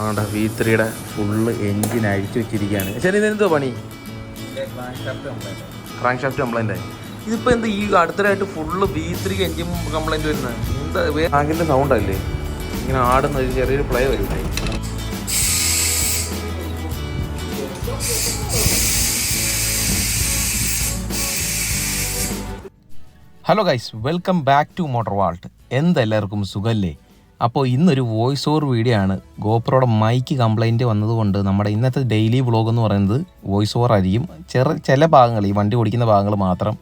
അതുകൊണ്ട് വി ത്രീയുടെ full engine അഴിച്ചു വെച്ചിരിക്കുകയാണ്. ശരി ഇതെന്തോ പണി? ക്രാങ്ക് ഷാഫ്റ്റ് കംപ്ലൈന്റ് ആയി ഇതിപ്പോൾ എന്താ ഈ അടുത്തതായിട്ട് full V three engine complaint വരുന്നത്? എന്താ ക്രാങ്കിന്റെ സൗണ്ട് അല്ലേ? ഇങ്ങനെ ആടുന്ന ഒരു ചെറിയൊരു പ്ലേ വരും. Hello guys welcome back to motor vault എന്തെല്ലാവർക്കും സുഖല്ലേ? അപ്പോൾ ഇന്നൊരു വോയിസ് ഓവർ വീഡിയോ ആണ്. ഗോപ്രോയുടെ മൈക്ക് കംപ്ലൈന്റ് വന്നതുകൊണ്ട് നമ്മുടെ ഇന്നത്തെ ഡെയിലി വ്ളോഗ് എന്ന് പറയുന്നത് വോയിസ് ഓവർ ആയിരിക്കും. ചെറു ചില ഭാഗങ്ങൾ ഈ വണ്ടി ഓടിക്കുന്ന ഭാഗങ്ങൾ മാത്രം.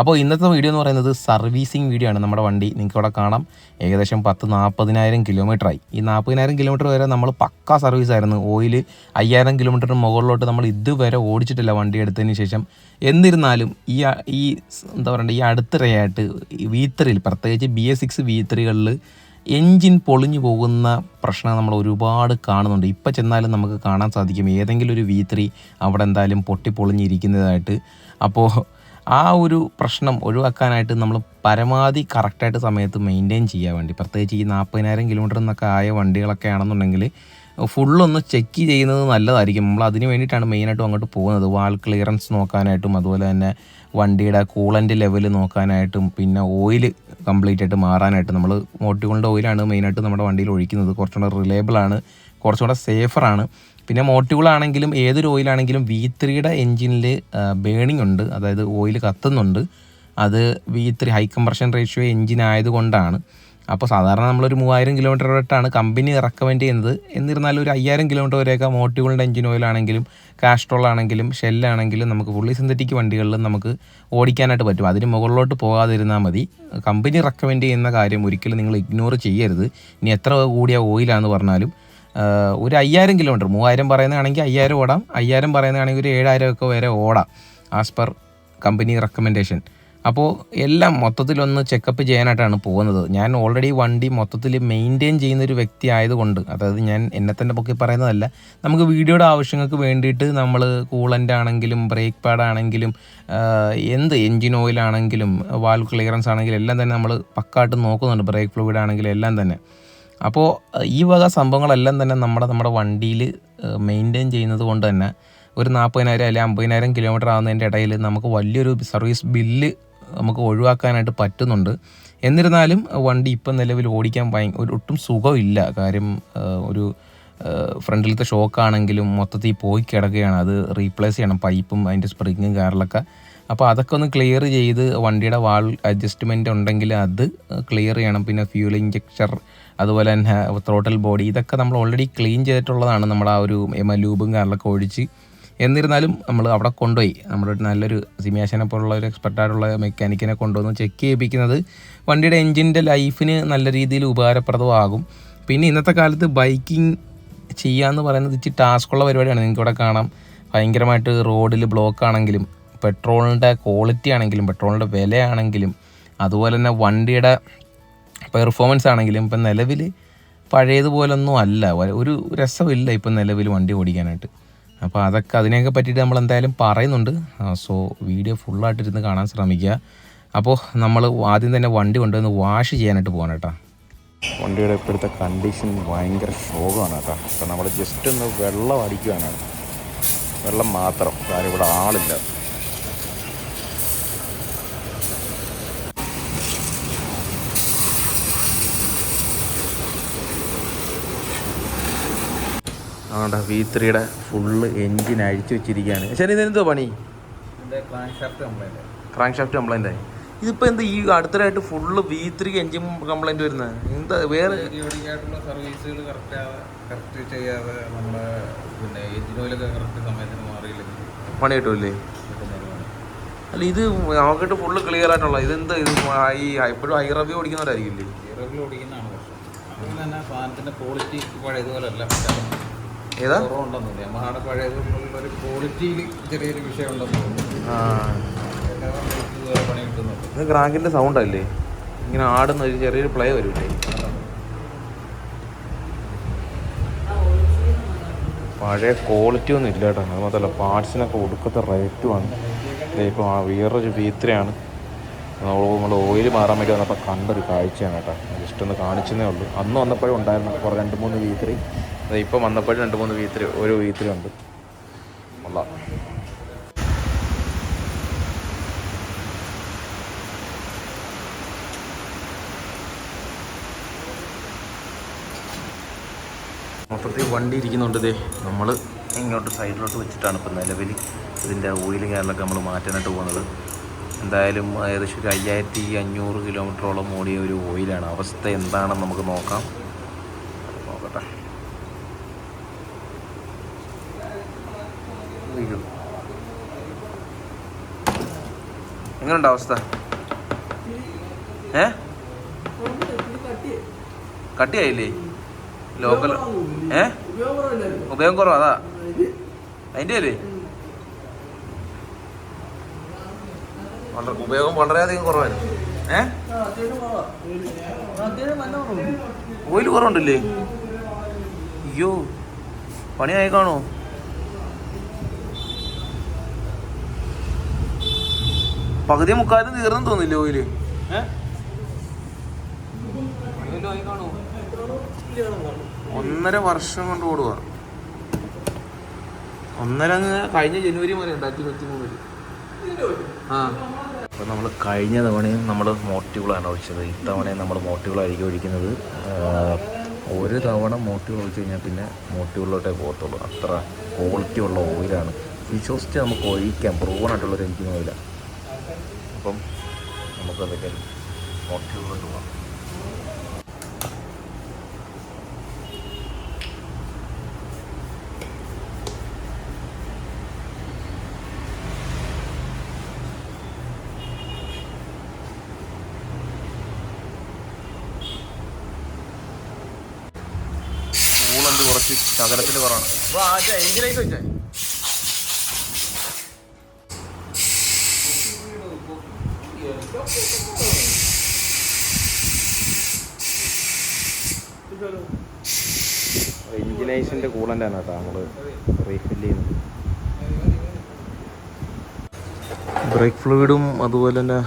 അപ്പോൾ ഇന്നത്തെ വീഡിയോ എന്ന് പറയുന്നത് സർവീസിങ് വീഡിയോ ആണ് നമ്മുടെ വണ്ടി. നിങ്ങൾക്ക് ഇവിടെ കാണാം. ഏകദേശം പത്ത് നാൽപ്പതിനായിരം കിലോമീറ്റർ ആയി. ഈ നാൽപ്പതിനായിരം കിലോമീറ്റർ വരെ നമ്മൾ പക്കാ സർവീസ് ആയിരുന്നു. ഓയിൽ അയ്യായിരം കിലോമീറ്ററിന് മുകളിലോട്ട് നമ്മൾ ഇതുവരെ ഓടിച്ചിട്ടില്ല വണ്ടി എടുത്തതിന് ശേഷം. എന്നിരുന്നാലും ഈ ഈ എന്താ പറയുക ഈ അടുത്തിടെയായിട്ട് വി പ്രത്യേകിച്ച് ബി എസ് സിക്സ് വി ത്രീകളിൽ എൻജിൻ പൊളിഞ്ഞു പോകുന്ന പ്രശ്നം നമ്മൾ ഒരുപാട് കാണുന്നുണ്ട്. ഇപ്പം ചെന്നാലും നമുക്ക് കാണാൻ സാധിക്കും. ഏതെങ്കിലും ഒരു വി ത്രീ അവിടെ എന്തായാലും പൊട്ടി പൊളിഞ്ഞിരിക്കുന്നതായിട്ട് അപ്പോൾ ആ ഒരു പ്രശ്നം ഒഴിവാക്കാനായിട്ട് നമ്മൾ പരമാവധി കറക്റ്റായിട്ട് സമയത്ത് മെയിന്റെയിൻ ചെയ്യാൻ വേണ്ടി പ്രത്യേകിച്ച് ഈ നാൽപ്പതിനായിരം കിലോമീറ്റർ എന്നൊക്കെ ആയ വണ്ടികളൊക്കെ ആണെന്നുണ്ടെങ്കിൽ ഫുള്ളൊന്ന് ചെക്ക് ചെയ്യുന്നത് നല്ലതായിരിക്കും. നമ്മൾ അതിന് വേണ്ടിയിട്ടാണ് മെയിനായിട്ടും അങ്ങോട്ട് പോകുന്നത്. വാൾ ക്ലിയറൻസ് നോക്കാനായിട്ടും അതുപോലെ തന്നെ വണ്ടിയുടെ കൂളന്റ് ലെവൽ നോക്കാനായിട്ടും പിന്നെ ഓയിൽ കംപ്ലീറ്റ് ആയിട്ട് മാറാനായിട്ടും നമ്മൾ മോട്ടികളുടെ ഓയിലാണ് മെയിനായിട്ട് നമ്മുടെ വണ്ടിയിൽ ഒഴിക്കുന്നത്. കുറച്ചുകൂടെ റിലയബിൾ ആണ് കുറച്ചുകൂടെ സേഫറാണ് പിന്നെ മോട്ടികളാണെങ്കിലും ഏതൊരു ഓയിലാണെങ്കിലും വി ത്രീയുടെ എൻജിനിൽ ബേണിംഗ് ഉണ്ട്. അതായത് ഓയിൽ കത്തുന്നുണ്ട്. അത് V three high compression ratio engine ആയതുകൊണ്ടാണ്. അപ്പോൾ സാധാരണ നമ്മളൊരു മൂവായിരം കിലോമീറ്റർ വരെയാണ് കമ്പനി റെക്കമെൻഡ് ചെയ്യുന്നത്. എന്നിരുന്നാലും ഒരു അയ്യായിരം കിലോമീറ്റർ വരെയൊക്കെ മോട്ടികളുടെ എഞ്ചിൻ ഓയിലാണെങ്കിലും കാസ്ട്രോൾ ആണെങ്കിലും ഷെല്ലാണെങ്കിലും നമുക്ക് ഫുള്ളി സിന്തറ്റിക് വണ്ടികളിലും നമുക്ക് ഓടിക്കാനായിട്ട് പറ്റും. അതിന് മുകളിലോട്ട് പോകാതിരുന്നാൽ മതി. കമ്പനി റെക്കമെൻഡ് ചെയ്യുന്ന കാര്യം ഒരിക്കലും നിങ്ങൾ ഇഗ്നോർ ചെയ്യരുത്. ഇനി എത്ര കൂടിയ ഓയിലാണെന്ന് പറഞ്ഞാലും ഒരു അയ്യായിരം കിലോമീറ്റർ മൂവായിരം പറയുന്നതാണെങ്കിൽ അയ്യായിരം ഓടാം. അയ്യായിരം പറയുന്നതാണെങ്കിൽ ഒരു ഏഴായിരം ഒക്കെ വരെ ഓടാം ആസ് പെർ കമ്പനി റെക്കമെൻഡേഷൻ അപ്പോൾ എല്ലാം മൊത്തത്തിലൊന്ന് ചെക്കപ്പ് ചെയ്യാനായിട്ടാണ് പോകുന്നത്. ഞാൻ ഓൾറെഡി വണ്ടി മൊത്തത്തിൽ മെയിന്റെയിൻ ചെയ്യുന്ന ഒരു വ്യക്തി ആയതുകൊണ്ട് അതായത് ഞാൻ എന്നെ തന്നെ പൊക്കി പറയുന്നതല്ല നമുക്ക് വീഡിയോയുടെ ആവശ്യങ്ങൾക്ക് വേണ്ടിയിട്ട് നമ്മൾ കൂളന്റ് ആണെങ്കിലും ബ്രേക്ക് പാഡ് ആണെങ്കിലും എന്ത് എൻജിൻ ഓയിൽ ആണെങ്കിലും വാൽവ് ക്ലിയറൻസ് ആണെങ്കിലും എല്ലാം തന്നെ നമ്മൾ പക്കായിട്ട് നോക്കുന്നുണ്ട്. ബ്രേക്ക് ഫ്ലൂയിഡ് ആണെങ്കിലും എല്ലാം തന്നെ. അപ്പോൾ ഈ വക സംഭവങ്ങളെല്ലാം തന്നെ നമ്മുടെ നമ്മുടെ വണ്ടിയിൽ മെയിന്റെയിൻ ചെയ്യുന്നത് കൊണ്ട് തന്നെ ഒരു നാൽപ്പതിനായിരം അല്ലെങ്കിൽ അമ്പതിനായിരം കിലോമീറ്റർ ആവുന്നതിന്റെ ഇടയിൽ നമുക്ക് വലിയൊരു സർവീസ് ബില്ല് നമുക്ക് ഒഴിവാക്കാനായിട്ട് പറ്റുന്നുണ്ട്. എന്നിരുന്നാലും വണ്ടി ഇപ്പം നിലവിൽ ഓടിക്കാൻ ഭയ ഒട്ടും സുഖമില്ല. കാര്യം ഒരു ഫ്രണ്ടിലത്തെ ഷോക്കാണെങ്കിലും മൊത്തത്തിൽ പോയി കിടക്കുകയാണ്. അത് റീപ്ലേസ് ചെയ്യണം. പൈപ്പും അതിന്റെ സ്പ്രിങ്ങും കാറിലൊക്കെ. അപ്പോൾ അതൊക്കെ ഒന്ന് ക്ലിയർ ചെയ്ത് വണ്ടിയുടെ വാൾ അഡ്ജസ്റ്റ്മെന്റ് ഉണ്ടെങ്കിൽ അത് ക്ലിയർ ചെയ്യണം. പിന്നെ ഫ്യൂൽ ഇഞ്ചക്ചർ അതുപോലെ തന്നെ ത്രോട്ടൽ ബോഡി ഇതൊക്കെ നമ്മൾ ഓൾറെഡി ക്ലീൻ ചെയ്തിട്ടുള്ളതാണ്. നമ്മൾ ആ ഒരു ലൂബും കാറിലൊക്കെ ഒഴിച്ച് എന്നിരുന്നാലും നമ്മൾ അവിടെ കൊണ്ടുപോയി. നമ്മുടെ ഒരു നല്ലൊരു സിമിയാശനെ പോലുള്ള ഒരു എക്സ്പെർട്ടായിട്ടുള്ള മെക്കാനിക്കിനെ കൊണ്ടുവന്ന് ചെക്ക് ചെയ്യിപ്പിക്കുന്നത് വണ്ടിയുടെ എൻജിന്റെ ലൈഫിന് നല്ല രീതിയിൽ ഉപകാരപ്രദമാകും. പിന്നെ ഇന്നത്തെ കാലത്ത് ബൈക്കിംഗ് ചെയ്യാന്ന് പറയുന്നത് ഇച്ചിരി ടാസ്ക്കുള്ള പരിപാടിയാണ്. നിങ്ങൾക്ക് ഇവിടെ കാണാം. ഭയങ്കരമായിട്ട് റോഡിൽ ബ്ലോക്ക് ആണെങ്കിലും പെട്രോളിന്റെ ക്വാളിറ്റി ആണെങ്കിലും പെട്രോളിന്റെ വിലയാണെങ്കിലും അതുപോലെ തന്നെ വണ്ടിയുടെ പെർഫോമൻസ് ആണെങ്കിലും ഇപ്പം നിലവിൽ പഴയതുപോലൊന്നും അല്ല. ഒരു രസമില്ല ഇപ്പം നിലവിൽ വണ്ടി ഓടിക്കാനായിട്ട്. അപ്പോൾ അതൊക്കെ അതിനെയൊക്കെ പറ്റിയിട്ട് നമ്മൾ എന്തായാലും പറയുന്നുണ്ട്. സോ വീഡിയോ ഫുള്ളായിട്ടിരുന്ന് കാണാൻ ശ്രമിക്കുക. അപ്പോൾ നമ്മൾ ആദ്യം തന്നെ വണ്ടി കൊണ്ടുവന്ന് വാഷ് ചെയ്യാനായിട്ട് പോകണം കേട്ടോ. വണ്ടിയുടെ ഇപ്പോഴത്തെ കണ്ടീഷൻ ഭയങ്കര ശോകമാണ് കേട്ടോ. അപ്പോൾ നമ്മൾ ജസ്റ്റ് ഒന്ന് വെള്ളം അടിക്കുകയാണ് വെള്ളം മാത്രം. കാര്യം ഇവിടെ ആളില്ല. അതുകൊണ്ട് വി ത്രീയുടെ ഫുള്ള് എൻജിൻ അഴിച്ചു വെച്ചിരിക്കുകയാണ്. ശരി ഇതെന്തോ പണി? ക്രാങ്ക് ഷാഫ്റ്റ് കംപ്ലൈന്റ് ആയി. ഇതിപ്പോൾ എന്താ ഈ അടുത്തതായിട്ട് full V three engine complaint വരുന്നത് എന്താ വേറെ പീരിയോഡിക്കായിട്ടുള്ള സർവീസുകൾ കറക്റ്റ് കറക്റ്റ് ചെയ്യാതെ നമ്മുടെ പിന്നെ ഓയിലൊക്കെ കറക്റ്റ് സമയത്തിന് മാറിയില്ലെങ്കിൽ പണി കിട്ടുമല്ലേ അല്ല ഇത് നമുക്കിട്ട് ഫുള്ള് ക്ലിയർ ആയിട്ടുള്ള ഇതെന്താ ഇത്? ഈ എപ്പോഴും ഹൈ റബി ഓടിക്കുന്നവരായിരിക്കില്ലേ? ഗിയറിൽ ഓടിക്കുന്നതാണ് പ്രശ്നം. അതുപോലെ തന്നെ സാധനത്തിന്റെ ക്വാളിറ്റി പഴയതുപോലെ അല്ല ഏതാ? യമഹാടെ പഴയതുപോലുള്ള ഒരു ക്വാളിറ്റിയിൽ ചെറിയൊരു വിഷയം ഉണ്ടെന്ന് തോന്നുന്നു. ആ. എല്ലാ വണ്ടികൾക്കും പണി കിട്ടുന്നുണ്ട്. ഇത് ക്രാങ്കിന്റെ സൗണ്ട് അല്ലേ? ഇങ്ങനെ ആടുന്ന ഒരു ചെറിയൊരു പ്ലേ വരില്ലേ പഴയ ക്വാളിറ്റി ഒന്നും ഇല്ല കേട്ടോ. അത് മാത്രമല്ല പാർട്സിനൊക്കെ ഒടുക്കത്തെ റേറ്റുമാണ് ഇപ്പോൾ ആ വേറൊരു വീത്രയാണ് നമ്മൾ ഓയിൽ മാറാൻ വേണ്ടി വന്നപ്പോൾ കണ്ടൊരു കാഴ്ചയാണ് കേട്ടോ. ജസ്റ്റ് ഒന്ന് കാണിച്ചതേ ഉള്ളൂ. അന്ന് വന്നപ്പോഴും ഉണ്ടായിരുന്നു കുറേ രണ്ട് മൂന്ന് വീത്രി അത് ഇപ്പം വന്നപ്പോഴും രണ്ട് മൂന്ന് വീത്തിരി ഒരു വീത്തിരി ഉണ്ട് കൊള്ളാം മൊത്തത്തിൽ വണ്ടി ഇരിക്കുന്നുണ്ട് നമ്മൾ ഇങ്ങോട്ട് സൈഡിലോട്ട് വെച്ചിട്ടാണ് ഇപ്പം നിലവിൽ ഇതിന്റെ ഓയിലും കാര്യങ്ങളൊക്കെ നമ്മൾ മാറ്റാനായിട്ട് പോകുന്നത്. എന്തായാലും ഏകദേശം ഒരു അയ്യായിരത്തി അഞ്ഞൂറ് കിലോമീറ്ററോളം ഓടിയ ഒരു ഓയിലാണ് അവസ്ഥ എന്താണെന്ന് നമുക്ക് നോക്കാം. എങ്ങനെയുണ്ട് അവസ്ഥ? ഏ? കട്ടിയായില്ലേ? ലോക്കൽ ഏ? ഉപയോഗം കുറവാ അതാ. അതിന്റെ അല്ലേ? വളരെ ഉപയോഗം വളരെയധികം കുറവായിരുന്നു. ഏ? ഓയിൽ കുറവുണ്ടല്ലേ? അയ്യോ പണിയായി കാണോ പകുതി മുക്കാലും തീർന്നു തോന്നില്ല ഓയിൽ? ഒന്നര വർഷം കൊണ്ട് ഓടുക. ഒന്നര കഴിഞ്ഞ ജനുവരി വരെ രണ്ടായിരത്തി ഇരുപത്തി മൂന്നിൽ ആ. അപ്പോൾ നമ്മൾ കഴിഞ്ഞ തവണയും നമ്മൾ മോട്ടിവുകളാണ് ഒഴിച്ചത്. ഇത്തവണയും നമ്മൾ മോട്ടിവിളായിരിക്കും ഒഴിക്കുന്നത്. ഒരു തവണ മോട്ടിവ് ഒഴിച്ച് കഴിഞ്ഞാൽ പിന്നെ മോട്ടിവുകളിലോട്ടേ പോകത്തുള്ളൂ. അത്ര ക്വാളിറ്റി ഉള്ള ഓയിലാണ്. വിശ്വസിച്ച് നമുക്ക് ഒഴിക്കാം. പ്രൂവൺ ആയിട്ടുള്ളൊരു എനിക്ക് ഓയിലാണ് അപ്പം നമുക്കതൊക്കെ മോട്ടിവുകളിലോട്ട് പോകാം. സ്കൂളുണ്ട് കുറച്ച് നഗരത്തിൽ കുറവാണ് വെച്ചേ ആണ് കേട്ടോ നമ്മൾ റീഫിൽ ചെയ്യുന്നത്. ബ്രേക്ക് ഫ്ലൂയിഡും അതുപോലെ തന്നെ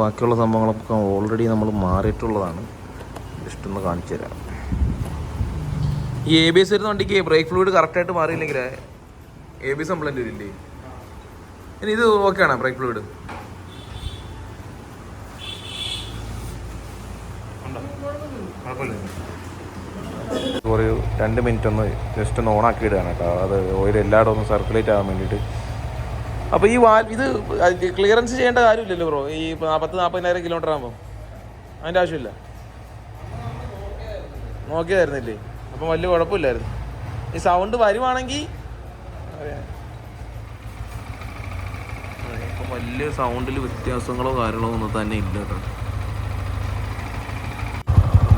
ബാക്കിയുള്ള സംഭവങ്ങളൊക്കെ ഓൾറെഡി നമ്മൾ മാറിയിട്ടുള്ളതാണ്. ജസ്റ്റ് ഒന്ന് കാണിച്ചു തരാം. ഈ എ ബി എസ് വരുന്ന വണ്ടിക്ക് ബ്രേക്ക് ഫ്ലൂയിഡ് കറക്റ്റായിട്ട് മാറിയില്ലെങ്കിൽ എ ബി എസ് കംപ്ലൈന്റ് വരില്ലേ? ഇനി ഇത് ഓക്കെയാണോ ബ്രേക്ക് ഫ്ലൂയിഡ്? ഒരു രണ്ട് മിനിറ്റ് ഒന്ന് ജസ്റ്റ് ഒന്ന് ഓണാക്കി ഇടുകയാണ് കേട്ടോ. അത് ഓയിൽ എല്ലായിടും ഒന്ന് സർക്കുലേറ്റ് ആകാൻ വേണ്ടിയിട്ട്. അപ്പോൾ ഈ വാൽ ഇത് ക്ലിയറൻസ് ചെയ്യേണ്ട കാര്യമില്ലല്ലോ ബ്രോ ഈ പത്ത് നാൽപ്പതിനായിരം കിലോമീറ്റർ ആകുമ്പോൾ അതിന്റെ ആവശ്യമില്ല. നോക്കിയതായിരുന്നില്ലേ അപ്പം വലിയ കുഴപ്പമില്ലായിരുന്നു. ഈ സൗണ്ട് വരുവാണെങ്കിൽ വലിയ സൗണ്ടിൽ വ്യത്യാസങ്ങളോ കാര്യങ്ങളോ ഒന്നും തന്നെ ഇല്ല കേട്ടോ.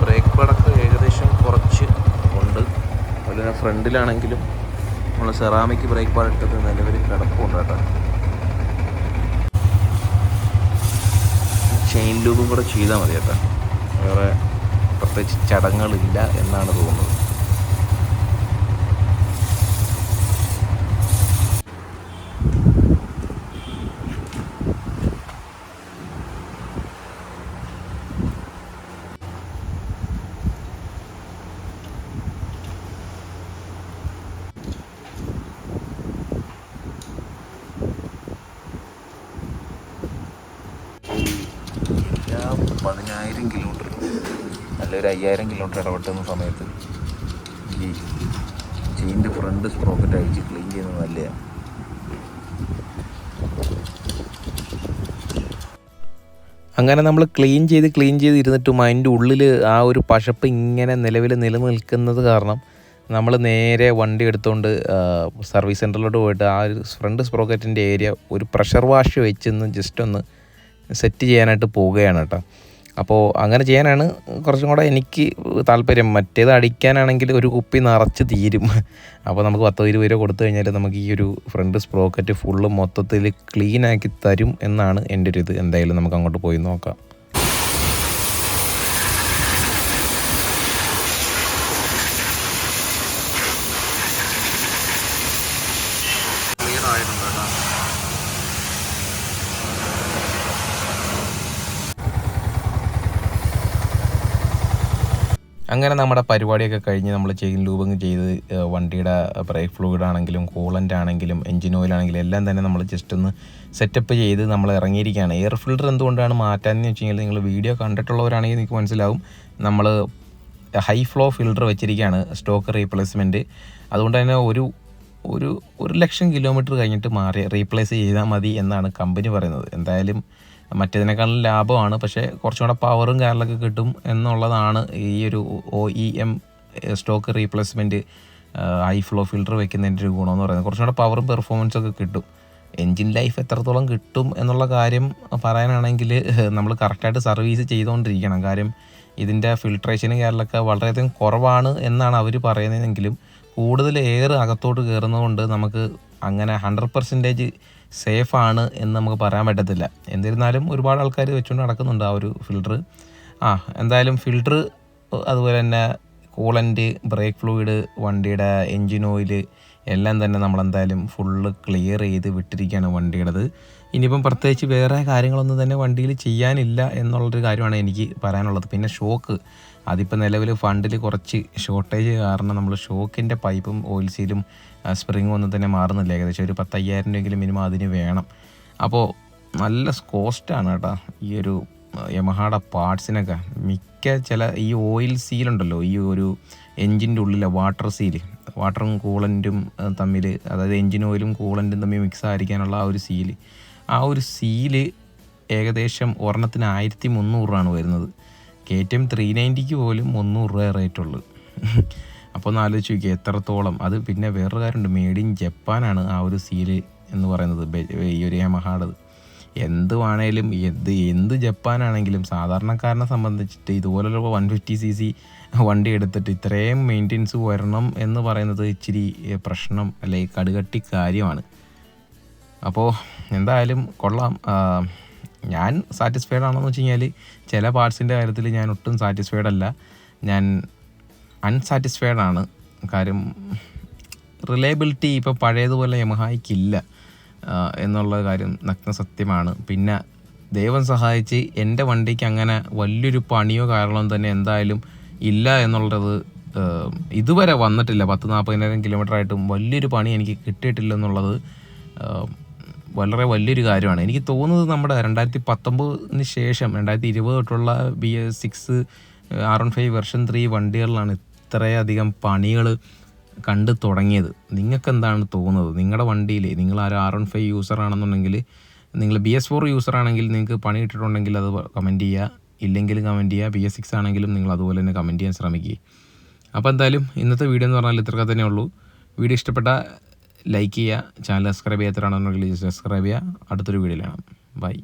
ബ്രേക്ക് പടക്ക് ഏകദേശം കുറച്ച് ഉണ്ട് അതുപോലെ തന്നെ ഫ്രണ്ടിലാണെങ്കിലും നമ്മൾ സെറാമിക് ബ്രേക്ക് പാടിട്ടത് നിലവിൽ കിടപ്പുണ്ട് കേട്ടോ. ചെയിൻ ലൂബും കൂടെ ചെയ്താൽ മതി കേട്ടോ. വേറെ പ്രത്യേകിച്ച് ചടങ്ങുകളില്ല എന്നാണ് തോന്നുന്നത്. ഒരു അയ്യായിരം കിലോമീറ്റർ ഇടപെട്ടുന്ന സമയത്ത്. ഈ ചെയിന്റെ ഫ്രണ്ട് സ്പ്രോക്കറ്റ് അഴിച്ച് ക്ലീൻ ചെയ്യുന്നത് നല്ലതാണ് അങ്ങനെ നമ്മൾ ക്ലീൻ ചെയ്ത് ക്ലീൻ ചെയ്ത് ഇരുന്നിട്ടും അതിന്റെ ഉള്ളിൽ ആ ഒരു പശപ്പ് ഇങ്ങനെ നിലവിൽ നിലനിൽക്കുന്നത് കാരണം നമ്മൾ നേരെ വണ്ടി എടുത്തുകൊണ്ട് സർവീസ് സെന്ററിലോട്ട് പോയിട്ട് ആ ഒരു ഫ്രണ്ട് സ്പ്രോക്കറ്റിന്റെ ഏരിയ ഒരു പ്രഷർ വാഷ് വെച്ചൊന്ന് ജസ്റ്റ് ഒന്ന് സെറ്റ് ചെയ്യാനായിട്ട് പോവുകയാണ് കേട്ടോ. അപ്പോൾ അങ്ങനെ ചെയ്യാനാണ് കുറച്ചും കൂടെ എനിക്ക് താല്പര്യം. മറ്റേത് അടിക്കാനാണെങ്കിൽ ഒരു കുപ്പി നിറച്ച് തീരും. അപ്പോൾ നമുക്ക് പത്തോ ഇരുപത് രൂപ കൊടുത്തു കഴിഞ്ഞാൽ നമുക്ക് ഈ ഒരു ഫ്രണ്ട് സ്പ്രോക്കറ്റ് ഫുള്ള് മൊത്തത്തിൽ ക്ലീനാക്കി തരും എന്നാണ് എന്റെ ഒരു ഇത്. എന്തായാലും നമുക്ക് അങ്ങോട്ട് പോയി നോക്കാം ക്ലിയർ ആയിട്ടുണ്ട് കേട്ടോ അങ്ങനെ നമ്മുടെ പരിപാടിയൊക്കെ കഴിഞ്ഞ് നമ്മൾ ചെയിൻ ലൂബിങ് ചെയ്ത് വണ്ടിയുടെ ബ്രേക്ക് ഫ്ലൂയിഡ് ആണെങ്കിലും കൂളന്റ് ആണെങ്കിലും എഞ്ചിൻ ഓയിൽ ആണെങ്കിലും എല്ലാം തന്നെ നമ്മൾ ജസ്റ്റ് ഒന്ന് സെറ്റപ്പ് ചെയ്ത് നമ്മൾ ഇറങ്ങിയിരിക്കുകയാണ്. എയർ ഫിൽറ്റർ എന്തുകൊണ്ടാണ് മാറ്റാനെന്ന് വെച്ച് കഴിഞ്ഞാൽ നിങ്ങൾ വീഡിയോ കണ്ടിട്ടുള്ളവരാണെങ്കിൽ നിങ്ങൾക്ക് മനസ്സിലാവും. നമ്മൾ ഹൈ ഫ്ലോ ഫിൽറ്റർ വെച്ചിരിക്കുകയാണ് സ്റ്റോക്ക് റീപ്ലേസ്മെന്റ് അതുകൊണ്ട് തന്നെ ഒരു ഒരു ഒരു ലക്ഷം കിലോമീറ്റർ കഴിഞ്ഞിട്ട് മാറി റീപ്ലേസ് ചെയ്താൽ മതി എന്നാണ് കമ്പനി പറയുന്നത്. എന്തായാലും മറ്റേതിനേക്കാളും ലാഭമാണ്. പക്ഷേ കുറച്ചും കൂടെ പവറും കാര്യങ്ങളൊക്കെ കിട്ടും എന്നുള്ളതാണ് ഈ ഒരു O E M stock replacement high flow filter വെക്കുന്നതിന്റെ ഒരു ഗുണമെന്ന് പറയുന്നത്. കുറച്ചും കൂടെ പവറും പെർഫോമൻസും ഒക്കെ കിട്ടും. എൻജിൻ ലൈഫ് എത്രത്തോളം കിട്ടും എന്നുള്ള കാര്യം പറയാനാണെങ്കിൽ നമ്മൾ കറക്റ്റായിട്ട് സർവീസ് ചെയ്തുകൊണ്ടിരിക്കണം. കാര്യം ഇതിന്റെ ഫിൽട്രേഷനും കാര്യങ്ങളൊക്കെ വളരെയധികം കുറവാണ് എന്നാണ് അവർ പറയുന്നതെങ്കിലും കൂടുതൽ എയർ അകത്തോട്ട് കയറുന്നതുകൊണ്ട് നമുക്ക് അങ്ങനെ ഹൺഡ്രഡ് പെർസെന്റേജ് സേഫാണ് എന്ന് നമുക്ക് പറയാൻ പറ്റത്തില്ല. എന്നിരുന്നാലും ഒരുപാട് ആൾക്കാർ വെച്ചുകൊണ്ട് നടക്കുന്നുണ്ട് ആ ഒരു ഫിൽട്ടർ ആ എന്തായാലും ഫിൽട്ടർ അതുപോലെ തന്നെ കൂളന്റ് ബ്രേക്ക് ഫ്ലൂയിഡ് വണ്ടിയുടെ എൻജിൻ ഓയിൽ എല്ലാം തന്നെ നമ്മളെന്തായാലും ഫുള്ള് ക്ലിയർ ചെയ്ത് വിട്ടിരിക്കുകയാണ് വണ്ടിയുടേത്. ഇനിയിപ്പം പ്രത്യേകിച്ച് വേറെ കാര്യങ്ങളൊന്നും തന്നെ വണ്ടിയിൽ ചെയ്യാനില്ല എന്നുള്ളൊരു കാര്യമാണ് എനിക്ക് പറയാനുള്ളത്. പിന്നെ ഷോക്ക്. അതിപ്പോൾ നിലവിൽ ഫണ്ടിൽ കുറച്ച് ഷോർട്ടേജ് കാരണം നമ്മൾ ഷോക്കിന്റെ പൈപ്പും ഓയിൽ സീലും സ്പ്രിങ്ങും ഒന്നും തന്നെ മാറുന്നില്ല. ഏകദേശം ഒരു പത്തയ്യായിരം രൂപയെങ്കിലും മിനിമം അതിന് വേണം. അപ്പോൾ നല്ല കോസ്റ്റാണ് കേട്ടോ ഈ ഒരു യമഹാടെ പാർട്സിനൊക്കെ. മിക്ക ചില ഈ ഓയിൽ സീലുണ്ടല്ലോ ഈ ഒരു എൻജിന്റെ ഉള്ളിലെ വാട്ടർ സീൽ. വാട്ടറും കൂളന്റും തമ്മിൽ അതായത് എൻജിൻ ഓയിലും കൂളന്റും തമ്മിൽ മിക്സ് ആയിരിക്കാനുള്ള ആ ഒരു സീൽ. ആ ഒരു സീൽ ഏകദേശം ഒരെണ്ണത്തിന് ആയിരത്തി മുന്നൂറ് രൂപയാണ് വരുന്നത്. കെ ടി എം ത്രീ നയന്റിക്ക് പോലും മുന്നൂറ് രൂപ റേറ്റുള്ളൂ. അപ്പോൾ ഒന്ന് ആലോചിച്ച് നോക്കിയാൽ എത്രത്തോളം? അത് പിന്നെ വേറൊരു കാര്യമുണ്ട്. മെയ്ഡ് ഇൻ ജപ്പാനാണ് ആ ഒരു സീൽ എന്ന് പറയുന്നത് ഈ ഒരു യമഹാടത്. എന്ത് വേണേലും എന്ത് എന്ത് ജപ്പാനാണെങ്കിലും സാധാരണക്കാരനെ സംബന്ധിച്ചിട്ട് ഇതുപോലുള്ള വൺ ഫിഫ്റ്റി സി സി വണ്ടി എടുത്തിട്ട് ഇത്രയും മെയിന്റെനൻസ് വരണം എന്ന് പറയുന്നത് ഇച്ചിരി പ്രശ്നം അല്ലെങ്കിൽ കടുകട്ടി കാര്യമാണ്. അപ്പോൾ എന്തായാലും കൊള്ളാം. ഞാൻ സാറ്റിസ്ഫൈഡ് ആണെന്ന് വെച്ച് കഴിഞ്ഞാൽ ചില പാർട്സിന്റെ കാര്യത്തിൽ ഞാൻ ഒട്ടും സാറ്റിസ്ഫൈഡ് അല്ല. ഞാൻ അൺസാറ്റിസ്ഫൈഡ് ആണ്. കാര്യം റിലയബിലിറ്റി ഇപ്പോൾ പഴയതുപോലെ യമഹായിക്കില്ല എന്നുള്ള കാര്യം നഗ്ന സത്യമാണ്. പിന്നെ ദൈവം സഹായിച്ച് എന്റെ വണ്ടിക്ക് അങ്ങനെ വലിയൊരു പണിയോ കാരണവും തന്നെ എന്തായാലും ഇല്ല എന്നുള്ളത് ഇതുവരെ വന്നിട്ടില്ല. പത്ത് നാൽപ്പതിനായിരം കിലോമീറ്റർ ആയിട്ടും വലിയൊരു പണി എനിക്ക് കിട്ടിയിട്ടില്ല എന്നുള്ളത് വളരെ വലിയൊരു കാര്യമാണ്. എനിക്ക് തോന്നുന്നത് നമ്മുടെ രണ്ടായിരത്തി പത്തൊമ്പതിന് ശേഷം രണ്ടായിരത്തി ഇരുപത് തൊട്ടുള്ള B S six R one five version three വണ്ടികളിലാണ് ഇത്രയധികം പണികൾ കണ്ടു തുടങ്ങിയത്. നിങ്ങൾക്ക് എന്താണ് തോന്നുന്നത്? നിങ്ങളുടെ വണ്ടിയിൽ നിങ്ങൾ ആ ആർ വൺ ഫൈവ് യൂസർ ആണെന്നുണ്ടെങ്കിൽ നിങ്ങൾ ബി എസ് ഫോർ യൂസർ ആണെങ്കിൽ നിങ്ങൾക്ക് പണി ഇട്ടിട്ടുണ്ടെങ്കിൽ അത് കമന്റ് ചെയ്യുക. ഇല്ലെങ്കിൽ കമന്റ് ചെയ്യുക. ബി എസ് സിക്സ് ആണെങ്കിലും നിങ്ങൾ അതുപോലെ തന്നെ കമന്റ് ചെയ്യാൻ ശ്രമിക്കുക. അപ്പോൾ എന്തായാലും ഇന്നത്തെ വീഡിയോ എന്ന് പറഞ്ഞാൽ ഇത്രയൊക്കെ തന്നെ ഉള്ളൂ. വീഡിയോ ഇഷ്ടപ്പെട്ട ലൈക്ക് ചെയ്യുക ചാനൽ സബ്സ്ക്രൈബ് ചെയ്യാത്തവരാണെന്നുണ്ടെങ്കിൽ സബ്സ്ക്രൈബ് ചെയ്യുക. അടുത്തൊരു വീഡിയോയിലാണ് ബൈ.